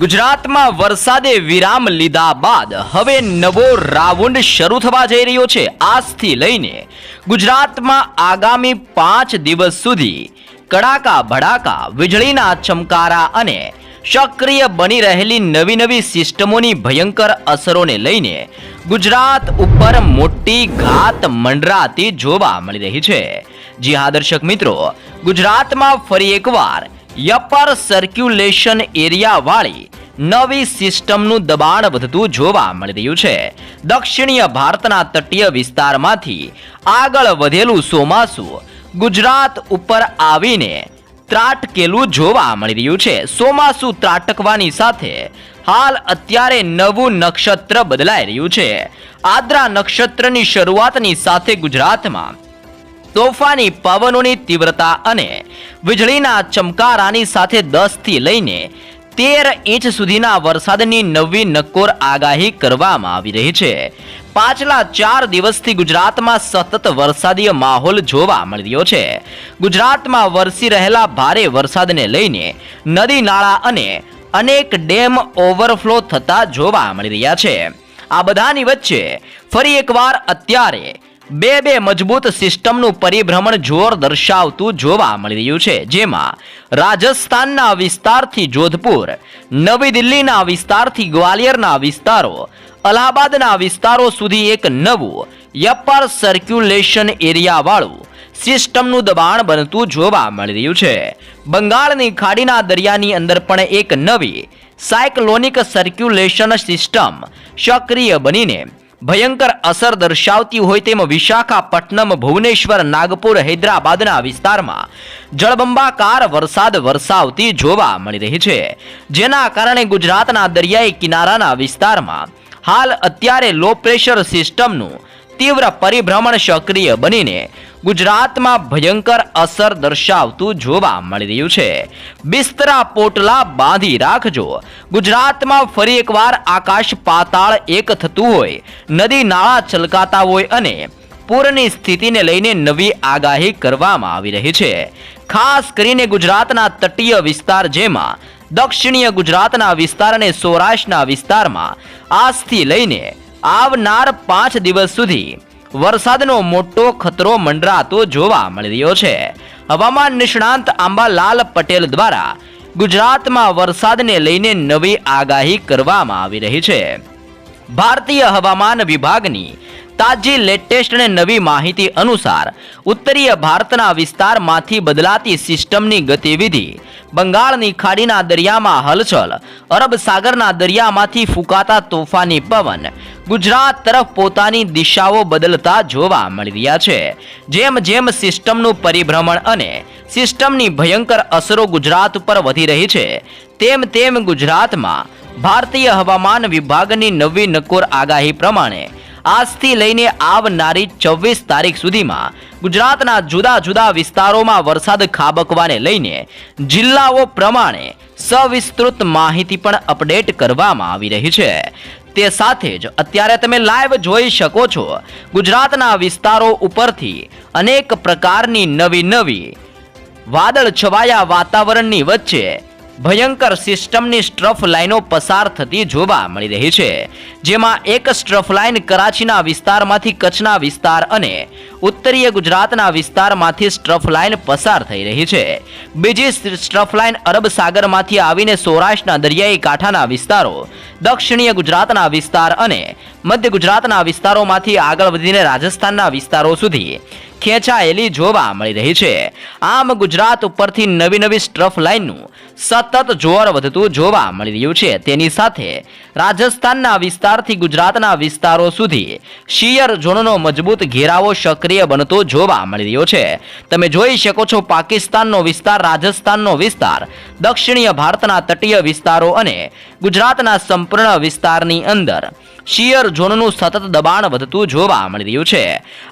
ગુજરાતમાં વરસાદે વિરામ લીધા બાદ હવે નવો રાઉન્ડ શરૂ થવા જઈ રહ્યો છે. આજથી લઈને ગુજરાતમાં આગામી પાંચ દિવસ સુધી કડાકા, ભડાકા, વીજળીના ચમકારા અને સક્રિય બની રહેલી નવી નવી સિસ્ટમોની ભયંકર અસરોને લઈને ગુજરાત ઉપર મોટી ઘાત મંડરાતી જોવા મળી રહી છે. જી હા, દર્શક મિત્રો, ગુજરાતમાં ફરી એકવાર યપર સર્ક્યુલેશન એરિયાવાળી નવી સિસ્ટમનું દબાણ વધતું જોવા મળી રહ્યું છે. દક્ષિણીય ભારતના તટીય વિસ્તારમાંથી આગળ વધેલું ચોમાસું ગુજરાત ઉપર આવીને ત્રાટકેલું જોવા મળી રહ્યું છે. ચોમાસું ત્રાટકવાની સાથે હાલ અત્યારે નવું નક્ષત્ર બદલાઈ રહ્યું છે. આદ્રા નક્ષત્રની શરૂઆતની સાથે ગુજરાતમાં તોફાની પવનોની તીવ્રતા અને વીજળીના ચમકારાની સાથે દસથી લઈને તેર ઇંચ સુધીના વરસાદની નવી નક્કોર આગાહી કરવામાં આવી રહી છે. પાછલા ચાર દિવસથી ગુજરાતમાં સતત વરસાદીય માહોલ જોવા મળી રહ્યો છે. ગુજરાતમાં વરસી રહેલા ભારે વરસાદને લઈને નદી નાળા અને અનેક ડેમ ઓવરફ્લો થતા જોવા મળી રહ્યા છે. આ બધાની વચ્ચે ફરી એકવાર અત્યારે બે બે મજબૂત સિસ્ટમનું પરિભ્રમણ જોર દર્શાવતું જોવા મળી રહ્યું છે. જેમાં રાજસ્થાનના વિસ્તારથી જોધપુર, નવી દિલ્હીના વિસ્તારથી ગ્વાલિયરના વિસ્તારો, અલ્હાબાદના વિસ્તારો સુધી એક નવું યપર સર્ક્યુલેશન એરિયાવાળું સિસ્ટમનું દબાણ બનતું જોવા મળી રહ્યું છે. બંગાળની ખાડીના દરિયાની અંદર પણ એક નવી સાયક્લોનિક સર્ક્યુલેશન સિસ્ટમ સક્રિય બનીને ભયંકર અસર દર્શાવતી હોય તેમ વિશાખાપટ્ટનમ, ભુવનેશ્વર, નાગપુર, હૈદરાબાદના વિસ્તારમાં જળબંબાકાર વરસાદ વરસાવતી જોવા મળી રહી છે. જેના કારણે ગુજરાતના દરિયાઈ કિનારાના વિસ્તારમાં હાલ અત્યારે લો પ્રેશર સિસ્ટમનું તીવ્ર પરિભ્રમણ સક્રિય બનીને ગુજરાતમાં ભયંકર અસર દર્શાવતું જોવા મળી રહ્યું છે. બિસ્તરા પોટલા બાંધી રાખજો. ગુજરાતમાં ફરી એકવાર આકાશ પાતાળ એક થતું હોય, નદી નાળા છલકાતા હોય અને પૂરની સ્થિતિને લઈને નવી આગાહી કરવામાં આવી રહી છે. ખાસ કરીને ગુજરાતના તટીય વિસ્તાર જેમાં, દક્ષિણીય ગુજરાતના વિસ્તાર અને સૌરાષ્ટ્રના વિસ્તારમાં, આજથી લઈને આવનાર પાંચ દિવસ સુધી વરસાદનો મોટો ખતરો મંડરાતો જોવા મળી રહ્યો છે. હવામાન નિષ્ણાંત આંબાલાલ પટેલ દ્વારા ગુજરાતમાં વરસાદને લઈને નવી આગાહી કરવામાં આવી રહી છે. ભારતીય હવામાન વિભાગની તાજી લેટેસ્ટ અને નવી માહિતી અનુસાર ઉત્તરીય ભારતના વિસ્તારમાંથી બદલાતી સિસ્ટમની ગતિવિધિ બંગાળની ખાડીના દરિયામાં હલચલ, અરબ સાગરના દરિયામાંથી ફૂંકાતા તોફાની પવન ગુજરાત તરફ પોતાની દિશાઓ બદલતા જોવા મળી રહ્યા છે. જેમ જેમ સિસ્ટમનું પરિભ્રમણ અને સિસ્ટમની ભયંકર અસરો ગુજરાત ઉપર વધી રહી છે, તેમ તેમ ગુજરાતમાં ભારતીય હવામાન વિભાગની નવી નકોર આગાહી પ્રમાણે આજથી લઈને આવનારી છવ્વીસ તારીખ સુધીમાં ગુજરાતના જુદા જુદા વિસ્તારોમાં વરસાદ ખાબકવાને લઈને જિલ્લાઓ પ્રમાણે સવિસ્તૃત માહિતી પણ અપડેટ કરવામાં આવી રહી છે. તે સાથે જ અત્યારે તમે લાઈવ જોઈ શકો છો ગુજરાતના વિસ્તારો ઉપરથી અનેક પ્રકારની નવી નવી વાદળ છવાયા વાતાવરણની વચ્ચે ભયંકર સિસ્ટમની સ્ટ્રફ લાઇનો પસાર થતી જોવા મળી રહી છે. જેમાં એક સ્ટ્રફ લાઇન કરાચીના વિસ્તારમાંથી કચ્છના વિસ્તાર અને ઉત્તરીય ગુજરાતના વિસ્તારમાંથી સ્ટ્રફ લાઇન પસાર થઈ રહી છે. બીજી સ્ટ્રફ લાઇન અરબ સાગરમાંથી આવીને સૌરાષ્ટ્રના દરિયાઈ કાંઠાના વિસ્તારો, દક્ષિણીય ગુજરાતના વિસ્તાર અને મધ્ય ગુજરાતના વિસ્તારોમાંથી આગળ વધીને રાજસ્થાનના વિસ્તારો સુધી ખેંચાયેલી જોવા મળી રહી છે. આમ ગુજરાત ઉપરથી નવી નવી સ્ટ્રફ લાઇનનું સતત જોર વધતું જોવા મળી રહ્યું છે. તેની સાથે રાજસ્થાનના વિસ્તારથી ગુજરાતના વિસ્તારો સુધી શિયર ઝોનનો મજબૂત ઘેરાવો સક્રિય બનતો જોવા મળી રહ્યો છે. તમે જોઈ શકો છો પાકિસ્તાનનો વિસ્તાર, રાજસ્થાનનો વિસ્તાર, દક્ષિણીય ભારતના તટીય વિસ્તારો અને ગુજરાતના સંપૂર્ણ વિસ્તારની અંદર શિયર ઝોનનું સતત દબાણ વધતું જોવા મળી રહ્યું છે.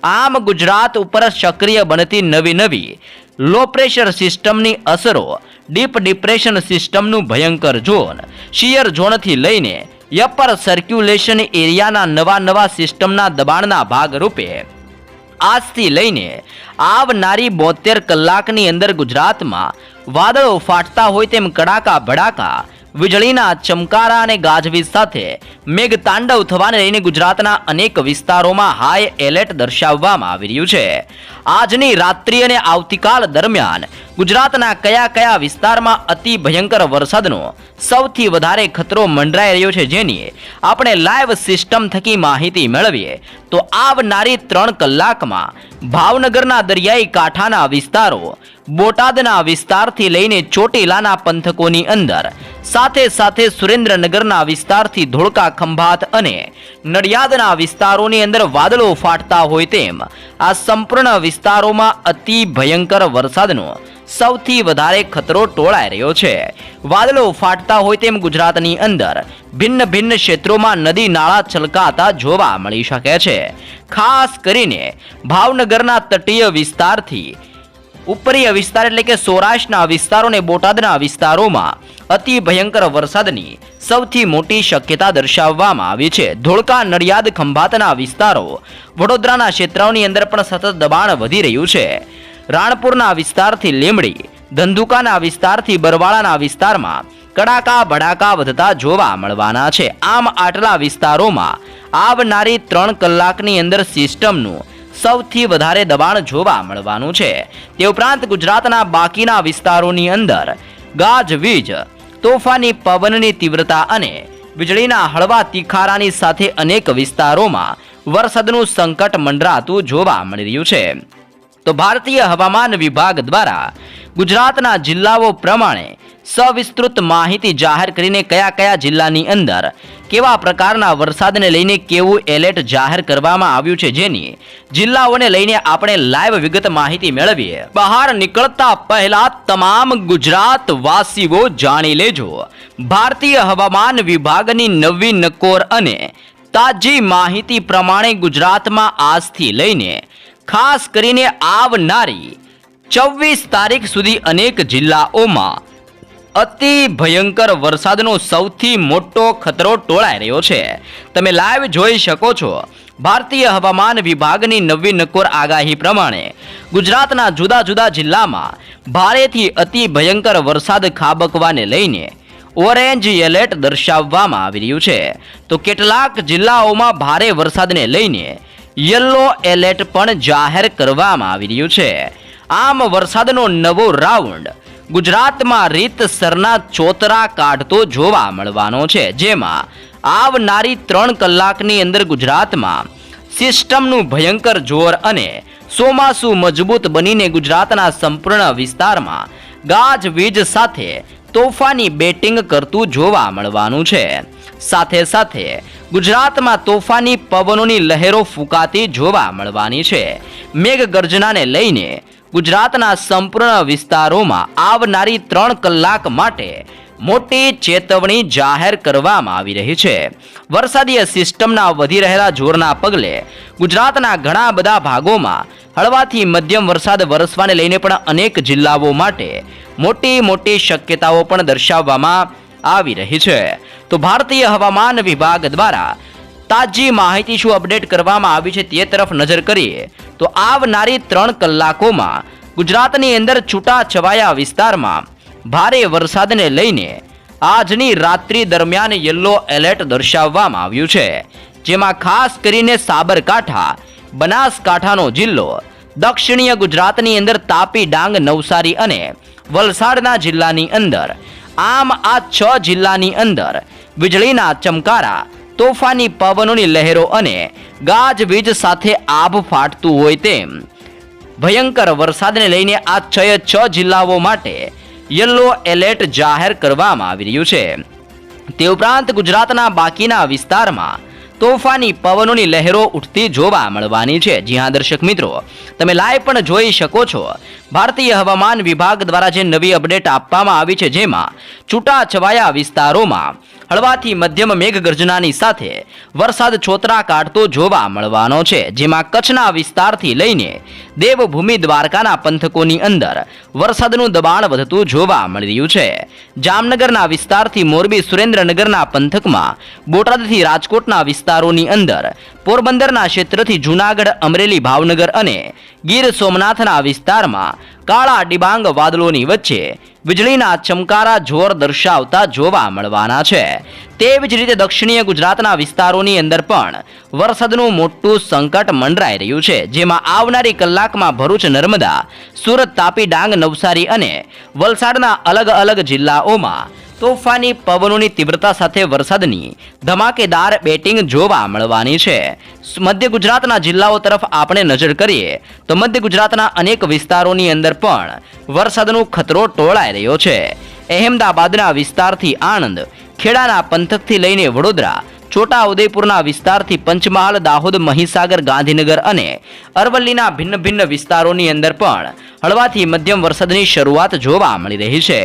આમ ગુજરાત ઉપર સક્રિય બનતી નવી નવી લો પ્રેશર સિસ્ટમની અસરો ડીપ ડિપ્રેશન સિસ્ટમનું ભયંકર ઝોન, શિયર ઝોનથી લઈને યપર સર્ક્યુલેશન એરિયાના નવા નવા સિસ્ટમના દબાણના ભાગરૂપે. આજથી લઈને આવનારી બોતેર કલાકની અંદર ગુજરાતમાં વાદળો ફાટતા હોય તેમ કડાકા ભડાકા વીજળીના ચમકારા અને ગાજવીજ સાથે મેઘ તાંડવ થવાને લઈને ગુજરાતના અનેક વિસ્તારોમાં હાઈ એલર્ટ દર્શાવવામાં આવી રહ્યું છે. આજની રાત્રિ અને આવતીકાલ દરમિયાન ગુજરાતના કયા કયા વિસ્તારમાં અતિ ભયંકર વરસાદનો સૌથી વધારે ખતરો મંડરાઈ રહ્યો છે જેની આપણે લાઈવ સિસ્ટમ થકી માહિતી મેળવીએ, તો આવનારી ત્રણ કલાકમાં ભાવનગરના દરિયાઈ કાંઠાના વિસ્તારો, બોટાદના વિસ્તારથી લઈને ચોટીલાના પંથકોની અંદર, સાથે સાથે સુરેન્દ્રનગરના વિસ્તારથી ધોળકા ખંભાત અને નડિયાદના વિસ્તારોની અંદર વાદળો ફાટતા હોય તેમ, આ સંપૂર્ણ વિસ્તારોમાં અતિ ભયંકર વરસાદનો સૌથી વધારે ખતરો ટોળાઈ રહ્યો છે. વાદળો ફાટતા હોય તેમ ગુજરાતની અંદર ભિન્ન ભિન્ન ક્ષેત્રોમાં નદી નાળા છલકાતા જોવા મળી શકે છે. ખાસ કરીને ભાવનગરના તટીય વિસ્તારથી ઉપરીય વિસ્તાર એટલે કે સૌરાષ્ટ્રના વિસ્તારો અને બોટાદના વિસ્તારોમાં અતિ ભયંકર વરસાદની સૌથી મોટી શક્યતા દર્શાવવામાં આવી છે. ધોળકા નડિયાદ ખંભાતના વિસ્તારો વડોદરાના ક્ષેત્રોની અંદર પણ સતત દબાણ વધી રહ્યું છે. રાણપુરના વિસ્તારથી લીમડી, ધંધુકાના વિસ્તારથી બરવાળાના વિસ્તારમાં કડાકા ભડાકા વધતા જોવા મળવાના છે. આમ આટલા વિસ્તારોમાં આવનારી ત્રણ કલાકની અંદર સિસ્ટમનું સૌથી વધારે દબાણ જોવા મળવાનું છે. તે ઉપરાંત ગુજરાતના બાકીના વિસ્તારોની અંદર ગાજવીજ તોફાની પવનની તીવ્રતા અને વીજળીના હળવા તીખારાની સાથે અનેક વિસ્તારોમાં વરસાદનું સંકટ મંડરાતું જોવા મળી રહ્યું છે. તો ભારતીય હવામાન વિભાગ દ્વારા ગુજરાતના જિલ્લાઓ પ્રમાણે સવિસ્તૃત માહિતી જાહેર કરીને કયા કયા જિલ્લાની અંદર કેવા પ્રકારના વરસાદને લઈને કેવું એલર્ટ જાહેર કરવામાં આવ્યું છે જેની જિલ્લાઓને લઈને આપણે લાઈવ વિગત માહિતી મેળવીએ. બહાર નીકળતા પહેલા તમામ ગુજરાતવાસીઓ જાણી લેજો. ભારતીય હવામાન વિભાગની નવી નકોર અને તાજી માહિતી પ્રમાણે ગુજરાતમાં આજથી લઈને ખાસ કરીને આવનારી ચોવીસ તારીખ સુધી અનેક જિલ્લાઓમાં અતિ ભયંકર વરસાદનો સૌથી મોટો ખતરો ટોળાઈ રહ્યો છે. તમે લાઈવ જોઈ શકો છો. ભારતીય હવામાન વિભાગની નવી નકોર આગાહી પ્રમાણે ગુજરાતના જુદા જુદા જિલ્લામાં ભારેથી અતિ ભયંકર વરસાદ ખાબકવાને લઈને ઓરેન્જ એલર્ટ દર્શાવવામાં આવી રહ્યું છે. તો કેટલાક જિલ્લાઓમાં ભારે વરસાદને લઈને યલો એલર્ટ પણ જાહેર કરવામાં આવી રહ્યું છે. આમ વરસાદનો નવો રાઉન્ડ ગુજરાતમાં રીતસરના ચોતરા કાઢતો જોવા મળવાનો છે. જેમાં આવનારી ત્રણ કલાકની અંદર ગુજરાતમાં સિસ્ટમનું ભયંકર જોર અને ચોમાસું મજબૂત બનીને ગુજરાતના સંપૂર્ણ વિસ્તારમાં ગાજવીજ સાથે તોફાની બેટિંગ કરતું જોવા મળવાનું છે. સાથે સાથે ગુજરાતમાં તોફાની પવનોની લહેરો ફૂંકાતી જોવા મળવાની છે. મેઘગર્જનાને લઈને ગુજરાતના સંપૂર્ણ વિસ્તારોમાં આવનારી ત્રણ કલાક માટે મોટી ચેતવણી જાહેર કરવામાં આવી રહી છે. વરસાદીય સિસ્ટમના વધી રહેલા જોરના પગલે ગુજરાતના ઘણા બધા ભાગોમાં હળવાથી મધ્યમ વરસાદ વરસવાને લઈને પણ અનેક જિલ્લાઓ માટે મોટી મોટી શક્યતાઓ પણ દર્શાવવામાં આવી રહી છે. તો ભારતીય હવામાન વિભાગ દ્વારા તાજી માહિતી શું અપડેટ કરવામાં આવી છે તે તરફ નજર કરીએ. તો આવનારી ત્રણ કલાકોમાં ગુજરાતની અંદર છૂટા છવાયા વિસ્તારમાં ભારે વરસાદને લઈને આજની રાત્રિ દરમિયાન યલો એલર્ટ દર્શાવવામાં આવ્યું છે. જેમાં ખાસ કરીને સાબરકાંઠા, બનાસકાંઠાનો જિલ્લો, દક્ષિણીય ગુજરાતની અંદર તાપી ડાંગ, નવસારી અને વલસાડના જિલ્લાની અંદર. આમ આ છ જિલ્લાની અંદર વીજળીના ચમકારા, તોફાની પવનોની લહેરો અને ગાજવીજ સાથે આભ ફાટતું હોય તેમ. ભયંકર વરસાદને લઈને આ છ છ જિલ્લાઓ માટે યલો એલર્ટ જાહેર કરવામાં આવી રહ્યું છે. તે ઉપરાંત ગુજરાતના બાકીના વિસ્તારમાં તોફાની પવનોની લહેરો ઉઠતી જોવા મળવાની છે. જી હા, દર્શક મિત્રો, તમે લાઈવ પણ જોઈ શકો છો. ભારતીય હવામાન વિભાગ દ્વારા જે નવી અપડેટ આપવામાં આવી છે, જેમાં છૂટાછવાયા વિસ્તારોમાં હળવાથી મધ્યમ મેઘગર્જનાની સાથે વરસાદ છોતરા કાઢતો જોવા મળવાનો છે, જેમાં કચ્છના વિસ્તારથી લઈને દેવભૂમિ દ્વારકાના પંથકોની અંદર વરસાદનું દબાણ વધતું જોવા મળી રહ્યું છે. જામનગરના વિસ્તારથી મોરબી સુરેન્દ્રનગરના પંથકમાં બોટાદથી રાજકોટના વિસ્તારોની અંદર પોરબંદરના ક્ષેત્રથી જૂનાગઢ, અમરેલી, ભાવનગર અને ગીર સોમનાથના વિસ્તારમાં કાળા ડિબાંગ વાદળોની વચ્ચે વીજળીના ચમકારા જોર દર્શાવતા જોવા મળવાના છે. તેવી જ રીતે દક્ષિણીય ગુજરાતના વિસ્તારોની અંદર પણ વરસાદનું મોટું સંકટ મંડરાઈ રહ્યું છે. જેમાં આવનારી કલાકમાં ભરૂચ, નર્મદા, સુરત, તાપી, ડાંગ, નવસારી અને વલસાડના અલગ અલગ જિલ્લાઓમાં તોફાની પવનોની તીવ્રતા સાથે વરસાદની ધમાકેદાર બેટિંગ જોવા મળવાની છે. મધ્ય ગુજરાતના જિલ્લાઓ તરફ આપણે નજર કરીએ, તો મધ્ય ગુજરાતના અનેક વિસ્તારોની અંદર પણ વરસાદનો ખતરો ટોળાઈ રહ્યો છે. અહેમદાબાદના વિસ્તારથી આણંદ, ખેડાના પંથકથી લઈને વડોદરા, છોટાઉદેપુરના વિસ્તારથી પંચમહાલ, દાહોદ, મહીસાગર, ગાંધીનગર અને અરવલ્લીના ભિન્ન ભિન્ન વિસ્તારોની અંદર પણ હળવાથી મધ્યમ વરસાદની શરૂઆત જોવા મળી રહી છે.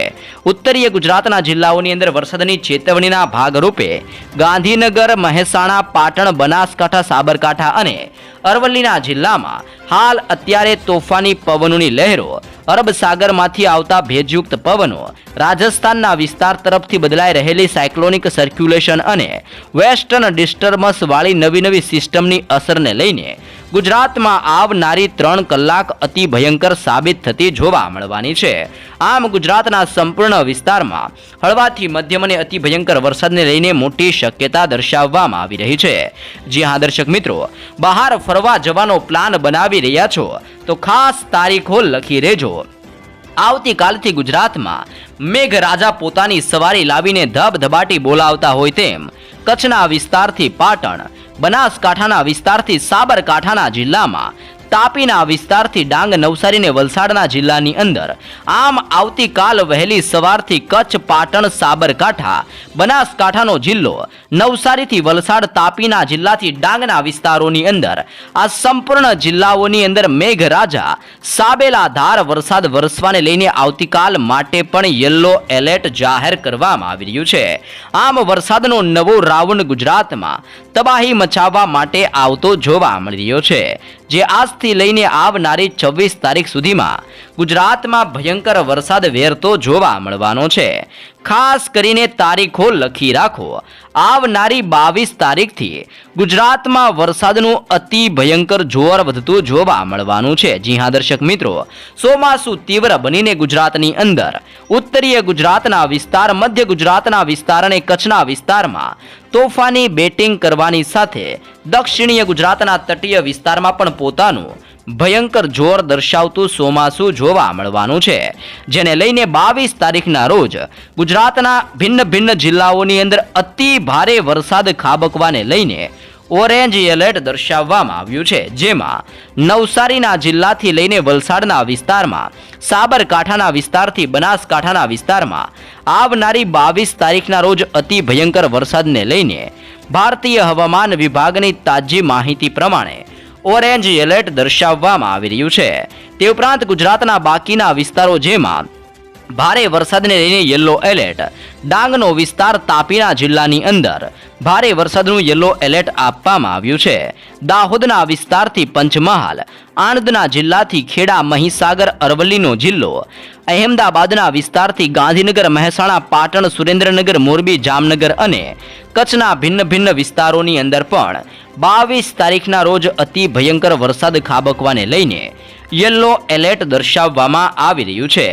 ઉત્તરીય ગુજરાતના જિલ્લાઓની અંદર વરસાદની ચેતવણીના ભાગરૂપે ગાંધીનગર, મહેસાણા, પાટણ, બનાસકાંઠા, સાબરકાંઠા અને અરવલ્લીના જિલ્લામાં હાલ અત્યારે તોફાની પવનોની લહેરો અરબ સાગરમાંથી આવતા ભેજયુક્ત પવનો રાજસ્થાનના વિસ્તાર તરફથી બદલાઈ રહેલી સાયક્લોનિક સર્ક્યુલેશન અને વેસ્ટર્ન ડિસ્ટર્બન્સ વાળી નવી નવી સિસ્ટમની અસરને લઈને ગુજરાતમાં આવનારી ત્રણ કલાક અતિ ભયંકર સાબિત થતી જોવા મળવાની છે. આમ ગુજરાતના સંપૂર્ણ વિસ્તારમાં હળવાથી મધ્યમ અને અતિ ભયંકર વરસાદને લઈને મોટી શક્યતા દર્શાવવામાં આવી રહી છે. જી હા, દર્શક મિત્રો, બહાર ફરવા જવાનો પ્લાન બનાવી રહ્યા છો, તો ખાસ તારીખો લખી રહેજો. આવતીકાલથી ગુજરાતમાં મેઘરાજા પોતાની સવારી લાવીને ધબધબાટી બોલાવતા હોય તેમ કચ્છના વિસ્તારથી પાટણ બનાસકાંઠાના વિસ્તારથી સાબરકાંઠાના જિલ્લામાં તાપીના વિસ્તારથી ડાંગ નવસારીને વલસાડના જિલ્લાની અંદર. આમ આવતીકાલ વહેલી સવારથી કચ્છ, પાટણ, સાબરકાંઠા, બનાસકાંઠાનો જિલ્લો, નવસારીથી વલસાડ, તાપીના જિલ્લાથી ડાંગના વિસ્તારોની અંદર. આ સંપૂર્ણ જિલ્લાઓની અંદર મેઘરાજા, સાબેલા ધાર વરસાદ વરસવાને લઈને આવતીકાલ માટે પણ યલો એલર્ટ જાહેર કરવામાં આવી રહ્યું છે. આમ વરસાદનો નવો રાઉન્ડ ગુજરાતમાં તબાહી મચાવવા માટે આવતો જોવા મળી રહ્યો છે. જે આજથી લઈને આવનારી છવ્વીસ તારીખ સુધીમાં ગુજરાતમાં ભયંકર વરસાદ વેરતો જોવા મળવાનો છે. ખાસ કરીને તારીખો લખી રાખો. આવનારી બાવીસ તારીખથી ગુજરાતમાં વરસાદનું અતિ ભયંકર જોર વધતું જોવા મળવાનું છે. જી હા, દર્શક મિત્રો, ચોમાસું તીવ્ર બનીને ગુજરાતની અંદર, ઉત્તરીય ગુજરાતના વિસ્તાર, મધ્ય ગુજરાતના વિસ્તાર અને કચ્છના વિસ્તારમાં તોફાની બેટિંગ કરવાની સાથે દક્ષિણીય ગુજરાતના તટીય વિસ્તારમાં પણ પોતાનું ભયંકર જોર દર્શાવતું ચોમાસું જોવા મળવાનું છે, જેને લઈને બાવીસ તારીખના રોજ ગુજરાતના ભિન્ન ભિન્ન જિલ્લાઓની અંદર અતિ ભારે વરસાદ ખાબકવાને લઈને ઓરેન્જ એલર્ટ દર્શાવવામાં આવ્યું છે. જેમાં નવસારીના જિલ્લાથી લઈને વલસાડના વિસ્તારમાં, સાબરકાંઠાના વિસ્તારથી બનાસકાંઠાના વિસ્તારમાં આવનારી બાવીસ તારીખના રોજ અતિ ભયંકર વરસાદને લઈને ભારતીય હવામાન વિભાગની તાજી માહિતી પ્રમાણે ઓરેન્જ એલર્ટ દર્શાવવામાં આવી રહ્યું છે. તે ઉપરાંત ગુજરાતના બાકીના વિસ્તારો જેમાં ભારે વરસાદને લઈને યલો એલર્ટ ડાંગનો વિસ્તાર તાપીના જિલ્લાની અંદર ભારે વરસાદનું યલો એલર્ટ આપવામાં આવ્યું છે. દાહોદના વિસ્તારથી પંચમહાલ, આણંદના જિલ્લાથી ખેડા, મહીસાગર, અરવલ્લીનો જિલ્લો, અહેમદાબાદના વિસ્તારથી ગાંધીનગર, મહેસાણા, પાટણ, સુરેન્દ્રનગર, મોરબી, જામનગર અને કચ્છના ભિન્ન ભિન્ન વિસ્તારોની અંદર પણ બાવીસ તારીખના રોજ અતિ ભયંકર વરસાદ ખાબકવાને લઈને યલો એલર્ટ દર્શાવવામાં આવી રહ્યું છે.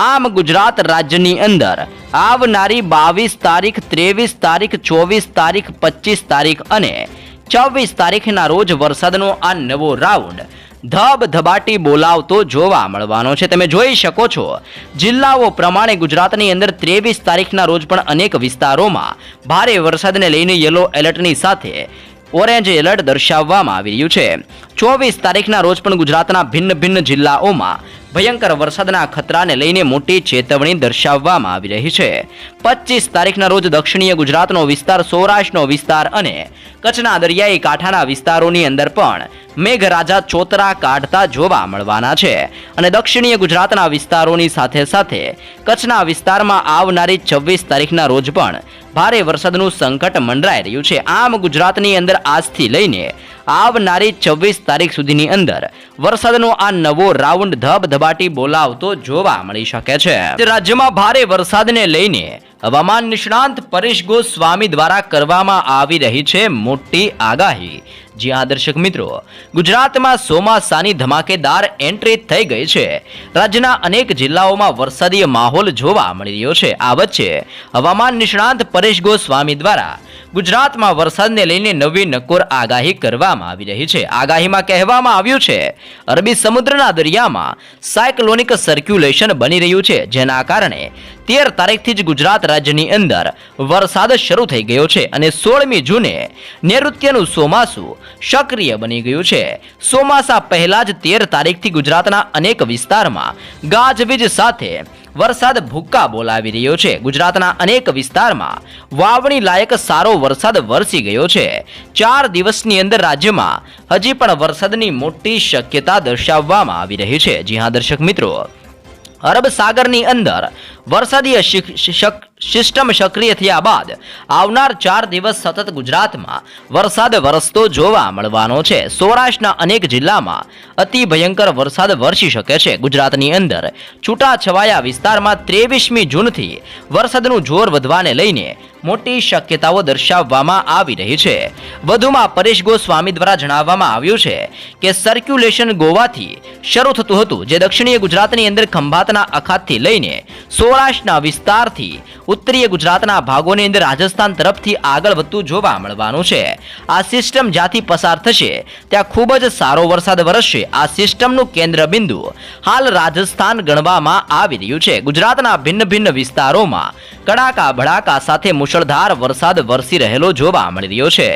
આમ ગુજરાત રાજ્યની અંદર આવનારી બાવીસ તારીખ, ત્રેવીસ તારીખ, ચોવીસ તારીખ, પચીસ તારીખ અને છવ્વીસ તારીખના રોજ વરસાદનો આ નવો રાઉન્ડ ધબધબાટી બોલાવતો જોવા મળવાનો છે. તમે જોઈ શકો છો, જિલ્લાઓ પ્રમાણે ગુજરાતની અંદર ત્રેવીસ તારીખના રોજ પણ અનેક વિસ્તારોમાં ભારે વરસાદને લઈને યલો એલર્ટની સાથે ઓરેન્જ એલર્ટ દર્શાવવામાં આવી રહ્યું છે. ચોવીસ તારીખના રોજ પણ ગુજરાતના ભિન્ન ભિન્ન જિલ્લાઓમાં ભયંકર વરસાદના ખતરાને લઈને મોટી ચેતવણી દર્શાવવામાં આવી રહી છે. પચીસ તારીખના રોજ દક્ષિણીય ગુજરાતનો વિસ્તાર, સૌરાષ્ટ્રનો વિસ્તાર અને કચ્છના દરિયાઈ કાંઠાના વિસ્તારોની અંદર પણ મેઘરાજા ચોતરા કાઢતા જોવા મળવાના છે. અને દક્ષિણીય ગુજરાતના વિસ્તારોની સાથે સાથે કચ્છના વિસ્તારમાં આવનારી છવ્વીસ તારીખના રોજ પણ ભારે વરસાદનું સંકટ મંડરાઈ રહ્યું છે. આમ ગુજરાતની અંદર આજથી લઈને આવનારી છવ્વીસ તારીખ સુધીની અંદર વરસાદનો આ નવો રાઉન્ડ ધબધબાટી બોલાવતો જોવા મળી શકે છે. રાજ્યમાં ભારે વરસાદને લઈને હવામાન નિષ્ણાંત પરેશ ગોસ્વામી દ્વારા કરવામાં આવી રહી છે મોટી આગાહી. જી હા, દર્શક મિત્રો. ગુજરાતમાં ચોમાસાની ધમાકેદાર એન્ટ્રી થઈ ગઈ છે. રાજ્યના અનેક જિલ્લાઓમાં વરસાદી માહોલ જોવા મળી રહ્યો છે. આ વચ્ચે હવામાન નિષ્ણાંત પરેશ ગોસ્વામી દ્વારા ગુજરાતમાં વરસાદને લઈને નવી નકોર આગાહી કરવામાં આવી રહી છે. આગાહીમાં કહેવામાં આવ્યું છે, અરબી સમુદ્રના દરિયામાં સાયક્લોનિક સર્ક્યુલેશન બની રહ્યું છે, જેના કારણે તેર તારીખથી જ ગુજરાત રાજ્યની અંદર વરસાદ શરૂ થઈ ગયો છે અને સોળમી જૂને નૈઋત્યનું ચોમાસું સક્રિય બની ગયું છે. ચોમાસા પહેલા જ તેર તારીખથી ગુજરાતના અનેક વિસ્તારમાં ગાજવીજ સાથે વરસાદ ભૂક્કા બોલાવી રહ્યો છે. ગુજરાતના અનેક વિસ્તારમાં વાવણી લાયક સારો વરસાદ વરસી ગયો છે. ચાર દિવસની અંદર રાજ્યમાં હજી પણ વરસાદની મોટી શક્યતા દર્શાવવામાં આવી રહી છે. જી હા, દર્શક મિત્રો. અરબ સાગરની અંદર વરસાદી સિસ્ટમ સક્રિય થયા બાદ આવનાર ચાર દિવસ સતત ગુજરાતમાં વરસાદ વરસતો જોવા મળવાનો છે. સૌરાષ્ટ્રના અનેક જિલ્લામાં અતિ ભયંકર વરસાદ વરસી શકે છે. ગુજરાતની અંદર છૂટાછવાયા વિસ્તારમાં ત્રેવીસમી જૂનથી વરસાદનું જોર વધવાને લઈને મોટી શક્યતાઓ દર્શાવવામાં આવી રહી છે. વધુમાં પરેશ ગોસ્વામી દ્વારા જણાવવામાં આવ્યું છે કે સર્ક્યુલેશન ગોવાથી શરૂ થતું હતું, જે દક્ષિણીય ગુજરાતની અંદર ખંભાતના અખાતથી લઈને સૌરાષ્ટ્રના વિસ્તારથી ઉત્તરીય ગુજરાતના ભાગોની અંદર રાજસ્થાન તરફથી આગળ વધતું જોવા મળવાનું છે. આ સિસ્ટમ જ્યાંથી પસાર થશે, ત્યાં ખૂબ જ સારો વરસાદ વરસશે. આ સિસ્ટમનું કેન્દ્ર બિંદુ હાલ રાજસ્થાન ગણવામાં આવી રહ્યું છે. ગુજરાતના ભિન્ન ભિન્ન વિસ્તારોમાં કડાકા ભડાકા સાથે મુશળધાર વરસાદ વરસી રહેલો જોવા મળી રહ્યો છે.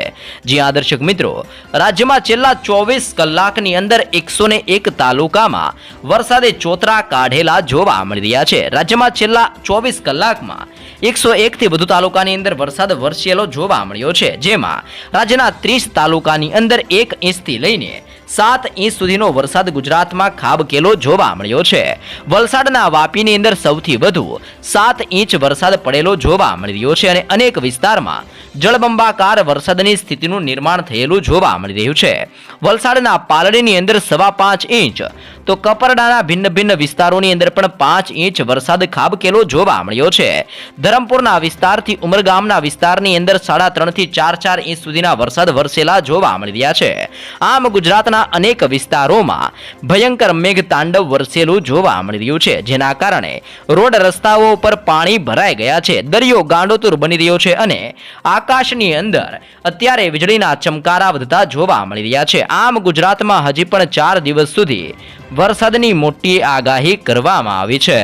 જ્યાં દર્શક મિત્રો, રાજ્યમાં છેલ્લા ચોવીસ કલાકની અંદર એકસો એક તાલુકામાં વરસાદે ચોતરા કાઢેલા જોવા મળી રહ્યા છે. રાજ્યમાં છેલ્લા ચોવીસ કલાકમાં એકસો એકથી વધુ તાલુકાની અંદર વરસાદ વરસેલો જોવા મળ્યો છે, જેમાં રાજ્યના ત્રીસ તાલુકાની અંદર એક ઇંચથી લઈને સાત ઇંચ સુધીનો વરસાદ ગુજરાતમાં ખાબકેલો જોવા મળ્યો છે. વલસાડના વાપીની અંદર સૌથી વધુ સાત ઇંચ વરસાદ પડેલો જોવા મળી રહ્યો છે અને અનેક વિસ્તારમાં જળબંબાકાર વરસાદની સ્થિતિનું નિર્માણ થયેલું જોવા મળી રહ્યું છે. વલસાડના પાલડીની અંદર સવા પાંચ ઇંચ તો કપરડાના ભિન્ન ભિન્ન વિસ્તારોની અંદર પણ પાંચ ઇંચ વરસાદ ખાબકેલો જોવા મળ્યો છે. ધરમપુરના વિસ્તારથી ઉમરગામના વિસ્તારની અંદર સાડા ત્રણથી ચાર ચાર ઇંચ સુધીના વરસાદ વરસેલા જોવા મળી રહ્યા છે. આમ ગુજરાતના અનેક વિસ્તારોમાં ભયંકર મેઘ તાંડવ વરસેલું જોવા મળી રહ્યું છે, જેના કારણે રોડ રસ્તાઓ ઉપર પાણી ભરાઈ ગયા છે, દરિયો ગાંડોતુર બની રહ્યો છે અને આકાશની અંદર અત્યારે વીજળીના ચમકારા વધતા જોવા મળી રહ્યા છે. આમ ગુજરાતમાં હજી પણ ચાર દિવસ સુધી વરસાદની મોટી આગાહી કરવામાં આવી છે.